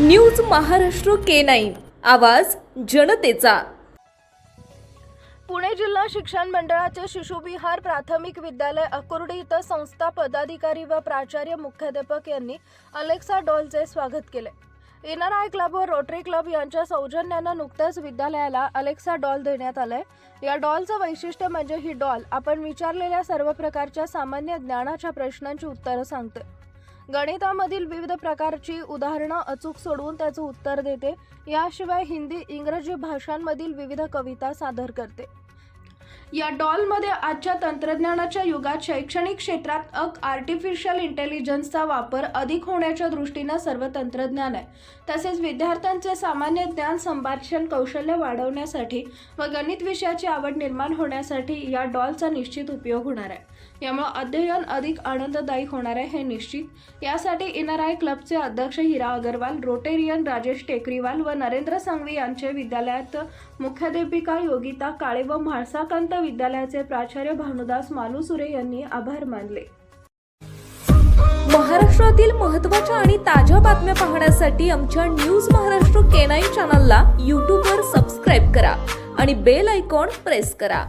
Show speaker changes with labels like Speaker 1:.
Speaker 1: News Maharashtra K nine. आवाज जनतेचा.
Speaker 2: पुणे जिल्हा शिक्षण मंडळाचे शिशुविहार प्राथमिक विद्यालय अकुर्डी इथं संस्था पदाधिकारी व प्राचार्य मुख्याध्यापक यांनी अलेक्सा डॉलचे स्वागत केले. इनर आय क्लब व रोटरी क्लब यांच्या सौजन्यानं नुकत्याच विद्यालयाला अलेक्सा डॉल देण्यात आलंय. या डॉलचं वैशिष्ट्य म्हणजे ही डॉल आपण विचारलेल्या सर्व प्रकारच्या सामान्य ज्ञानाच्या प्रश्नांची उत्तरं सांगते गणितामधील विविध प्रकारची उदाहरणं अचूक सोडवून त्याचं उत्तर देते. याशिवाय हिंदी इंग्रजी भाषांमधील विविध कविता सादर करते. या डॉलमध्ये आजच्या तंत्रज्ञानाच्या युगात शैक्षणिक क्षेत्रात अक आर्टिफिशियल इंटेलिजन्सचा वापर अधिक होण्याच्या दृष्टीनं सर्व तंत्रज्ञान आहे. तसेच विद्यार्थ्यांचे सामान्य ज्ञान संभाषण कौशल्य वाढवण्यासाठी व गणित विषयाची आवड निर्माण होण्यासाठी या डॉलचा निश्चित उपयोग होणार आहे. यामुळे अध्ययन अधिक आनंददायी होणार आहे हे निश्चित. यासाठी इनर आय क्लबचे अध्यक्ष हिरा अगरवाल रोटेरियन राजेश टेकरीवाल व नरेंद्र संघवी यांचे विद्यालयात मुख्याध्यापिका योगिता काळे व म्हाळसाकांत विद्यालयाचे प्राचार्य भानुदास मालुसुरे यांनी आभार मानले.
Speaker 1: महाराष्ट्रातील महत्त्वाच्या आणि ताज्या बातम्या पाहण्यासाठी आमच्या न्यूज महाराष्ट्र केनाई चॅनलला यूट्यूबवर सबस्क्राईब करा आणि बेल आयकॉन प्रेस करा.